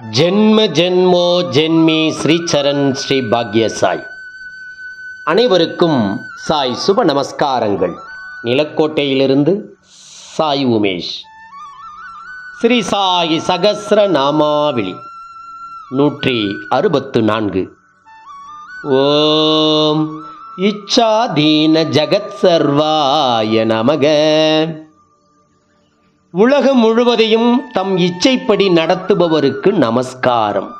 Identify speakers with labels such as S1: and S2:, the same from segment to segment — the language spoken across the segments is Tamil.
S1: ஜென்ம ஜென்மோ ஜென்மி ஸ்ரீச்சரண் ஸ்ரீ பாக்ய சாய். அனைவருக்கும் சாய் சுப நமஸ்காரங்கள். நிலக்கோட்டையிலிருந்து சாய் உமேஷ். ஸ்ரீ சாய் சகசிர நாமாவளி. நூற்றி அறுபத்து நான்கு. ஓம் இச்சாதீன ஜகத் சர்வாய நமக. உலகம் முழுவதையும் தம் இச்சைப்படி நடத்துபவருக்கு நமஸ்காரம்.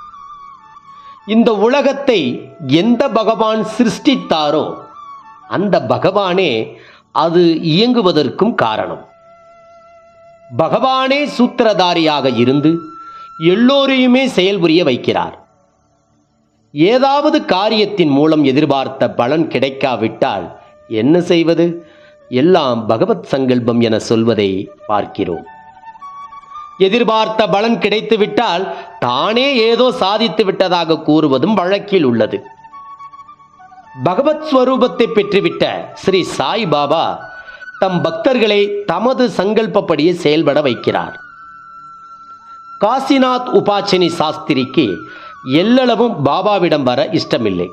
S1: இந்த உலகத்தை எந்த பகவான் சிருஷ்டித்தாரோ அந்த பகவானே அது இயங்குவதற்கும் காரணம். பகவானே சூத்திரதாரியாக இருந்து எல்லோரையுமே செயல்புரிய வைக்கிறார். ஏதாவது காரியத்தின் மூலம் எதிர்பார்த்த பலன் கிடைக்காவிட்டால் என்ன செய்வது? எல்லாம் பகவத் சங்கல்பம் என சொல்வதை பார்க்கிறோம். எதிர்பார்த்த பலன் கிடைத்துவிட்டால் தானே ஏதோ சாதித்து விட்டதாக கூறுவதும் வழக்கில் உள்ளது. பகவத் ஸ்வரூபத்தை பெற்றுவிட்ட ஸ்ரீ சாய் பாபா தம் பக்தர்களை தமது சங்கல்பப்படியே செயல்பட வைக்கிறார். காசிநாத் உபாச்சினி சாஸ்திரிக்கு எல்லளவும் பாபாவிடம் வர இஷ்டமில்லை.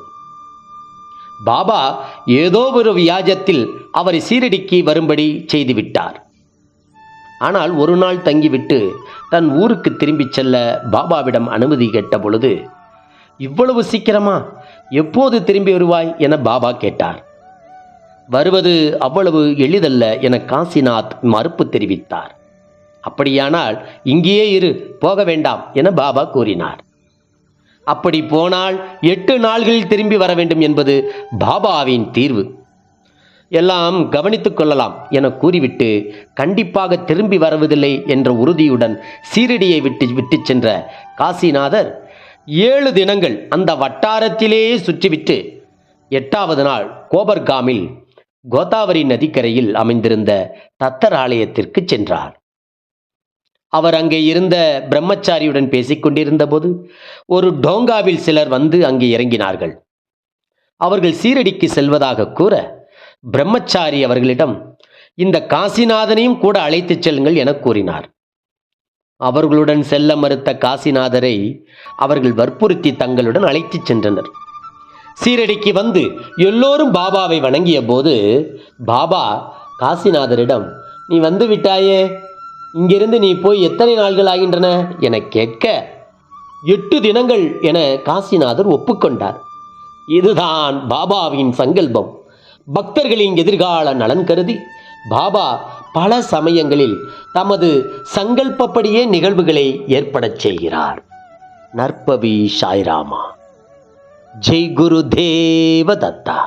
S1: பாபா ஏதோ ஒரு வியாஜத்தில் அவரை சீரடிக்கு வரும்படி செய்துவிட்டார். ஆனால் ஒரு நாள் தங்கிவிட்டு தன் ஊருக்கு திரும்பிச் செல்ல பாபாவிடம் அனுமதி கேட்ட பொழுது இவ்வளவு சீக்கிரமா? எப்போது திரும்பி வருவாய்? என பாபா கேட்டார். வருவது அவ்வளவு எளிதல்ல என காசிநாத் மறுப்பு தெரிவித்தார். அப்படியானால் இங்கேயே இரு போக வேண்டாம் என பாபா கூறினார். அப்படி போனால் எட்டு நாள்களில் திரும்பி வர வேண்டும் என்பது பாபாவின் தீர்வு. எல்லாம் கவனித்துக் கொள்ளலாம் என கூறிவிட்டு கண்டிப்பாக திரும்பி வருவதில்லை என்ற உறுதியுடன் சீரடியை விட்டு விட்டு சென்ற காசிநாதர் ஏழு தினங்கள் அந்த வட்டாரத்திலேயே சுற்றிவிட்டு எட்டாவது நாள் கோபர்காமில் கோதாவரி நதிக்கரையில் அமைந்திருந்த தத்தர் ஆலயத்திற்கு சென்றார். அவர் அங்கே இருந்த பிரம்மச்சாரியுடன் பேசிக்கொண்டிருந்த போது ஒரு டோங்காவில் சிலர் வந்து அங்கே இறங்கினார்கள். அவர்கள் சீரடிக்கு செல்வதாக கூற பிரம்மச்சாரி அவர்களிடம் இந்த காசிநாதனையும் கூட அழைத்துச் செல்லுங்கள் என கூறினார். அவர்களுடன் செல்ல மறுத்த காசிநாதரை அவர்கள் வற்புறுத்தி தங்களுடன் அழைத்துச் சென்றனர். சீரடிக்கு வந்து எல்லோரும் பாபாவை வணங்கிய போது பாபா காசிநாதரிடம் நீ வந்து விட்டாயே இங்கிருந்து நீ போய் எத்தனை நாள்கள் ஆகின்றன என கேட்க எட்டு தினங்கள் என காசிநாதர் ஒப்புக்கொண்டார். இதுதான் பாபாவின் சங்கல்பம். பக்தர்களின் எதிர்கால நலன் கருதி பாபா பல சமயங்களில் தமது சங்கல்பப்படியே நிகழ்வுகளை ஏற்படச் செய்கிறார். நற்பவி சாய்ராமா. ஜெய் குரு தேவ தத்தா.